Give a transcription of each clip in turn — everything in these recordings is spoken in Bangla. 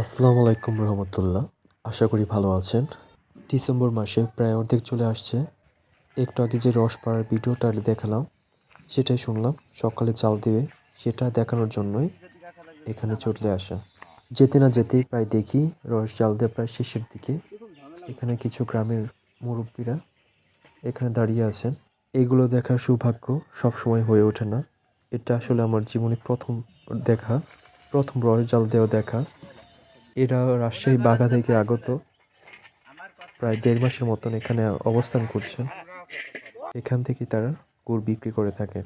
আসসালামু আলাইকুম রহমতুল্লাহ। আশা করি ভালো আছেন। ডিসেম্বর মাসে প্রায় অর্ধেক চলে আসছে। একটু আগে যে রস পাড়ার ভিডিওটা দেখালাম, সেটাই শুনলাম। সকালে চাল দিবে সেটা দেখানোর জন্যই এখানে চলে আসা। যেতে না যেতেই প্রায় দেখি রস জাল দিয়ে প্রায় শেষের দিকে। এখানে কিছু গ্রামের মুরব্বীরা এখানে দাঁড়িয়ে আছেন। এগুলো দেখার সৌভাগ্য সবসময় হয়ে ওঠে না। এটা আসলে আমার জীবনে প্রথম দেখা, প্রথম রস জাল দেওয়া দেখা। এরা রাজশাহী বাঘা থেকে আগত, প্রায় দেড় মাসের মতন এখানে অবস্থান করছে। এখান থেকে তারা গুড় বিক্রি করে থাকে।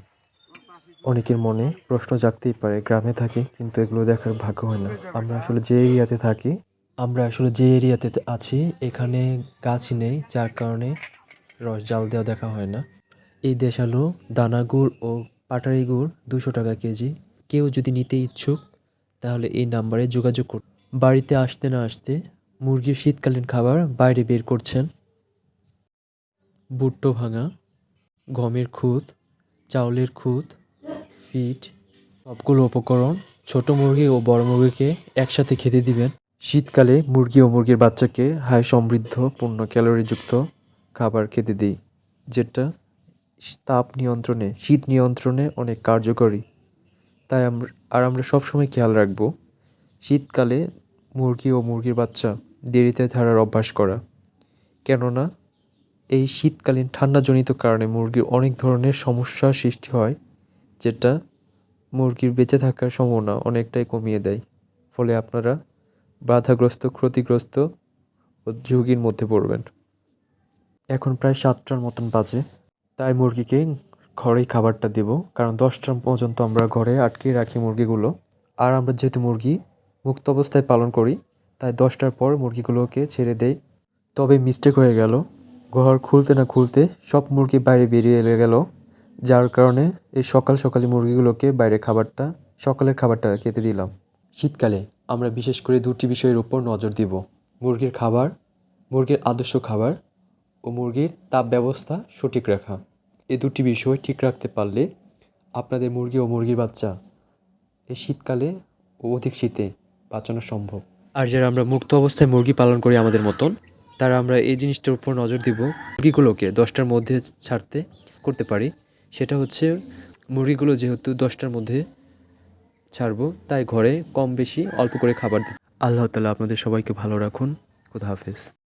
অনেকের মনে প্রশ্ন জাগতেই পারে, গ্রামে থাকি, কিন্তু এগুলো দেখার ভাগ্য হয় না। আমরা আসলে যে এরিয়াতে থাকি, আমরা আসলে যে এরিয়াতে আছি, এখানে গাছ নেই, যার কারণে রস জাল দেওয়া দেখা হয় না। এই দেশালু দানা গুড় ও পাটারি গুড় দুশো টাকা কেজি। কেউ যদি নিতে ইচ্ছুক, তাহলে এই নাম্বারে যোগাযোগ করুন। বাড়িতে আসতে না আসতে মুরগির শীতকালীন খাবার বাইরে বের করছেন। বুট্টো ভাঙা, গমের খুঁত, চাউলের খুঁত, ফিট, সবগুলো উপকরণ, ছোট মুরগি ও বড় মুরগিকে একসাথে খেতে দিবেন। শীতকালে মুরগি ও মুরগির বাচ্চাকে হাই সমৃদ্ধ, পূর্ণ ক্যালোরিযুক্ত খাবার খেতে দিই, যেটা তাপ নিয়ন্ত্রণে, শীত নিয়ন্ত্রণে অনেক কার্যকরী। তাই আমরা আর আমরা সবসময় খেয়াল রাখব, শীতকালে মুরগি ও মুরগির বাচ্চা দেরিতে ছাড়ার অভ্যাস করা। কেননা, এই শীতকালীন ঠান্ডাজনিত কারণে মুরগির অনেক ধরনের সমস্যার সৃষ্টি হয়, যেটা মুরগির বেঁচে থাকার সম্ভাবনা অনেকটাই কমিয়ে দেয়। ফলে আপনারা বাধাগ্রস্ত, ক্ষতিগ্রস্ত ও ঝুঁকির মধ্যে পড়বেন। এখন প্রায় সাতটার মতন বাজে। তাই মুরগিকে ঘরেই খাবারটা দেব। কারণ দশটা পর্যন্ত আমরা ঘরে আটকে রাখি মুরগিগুলো। আর আমরা যেহেতু মুরগি মুক্ত অবস্থায় পালন করি, তাই দশটার পর মুরগিগুলোকে ছেড়ে দেই। তবে মিস্টেক হয়ে গেল। ঘর খুলতে না খুলতে সব মুরগি বাইরে বেরিয়ে এলে গেল। যার কারণে এই সকাল সকালে মুরগিগুলোকে বাইরে খাবারটা, সকালের খাবারটা খেতে দিলাম। শীতকালে আমরা বিশেষ করে দুটি বিষয়ের উপর নজর দিব। মুরগির খাবার, মুরগির আদর্শ খাবার ও মুরগির তাপ ব্যবস্থা সঠিক রাখা। এই দুটি বিষয় ঠিক রাখতে পারলে আপনাদের মুরগি ও মুরগির বাচ্চা এই শীতকালে ও অধিক শীতে বাঁচানো সম্ভব। আর যারা আমরা মুক্ত অবস্থায় মুরগি পালন করি আমাদের মতন, তারা আমরা এই জিনিসটার উপর নজর দিব, মুরগিগুলোকে দশটার মধ্যে ছাড়তে করতে পারি। সেটা হচ্ছে মুরগিগুলো যেহেতু দশটার মধ্যে ছাড়বো, তাই ঘরে কম বেশি অল্প করে খাবার দিই আল্লাহ তালা আপনাদের সবাইকে ভালো রাখুন। খুদা হাফেজ।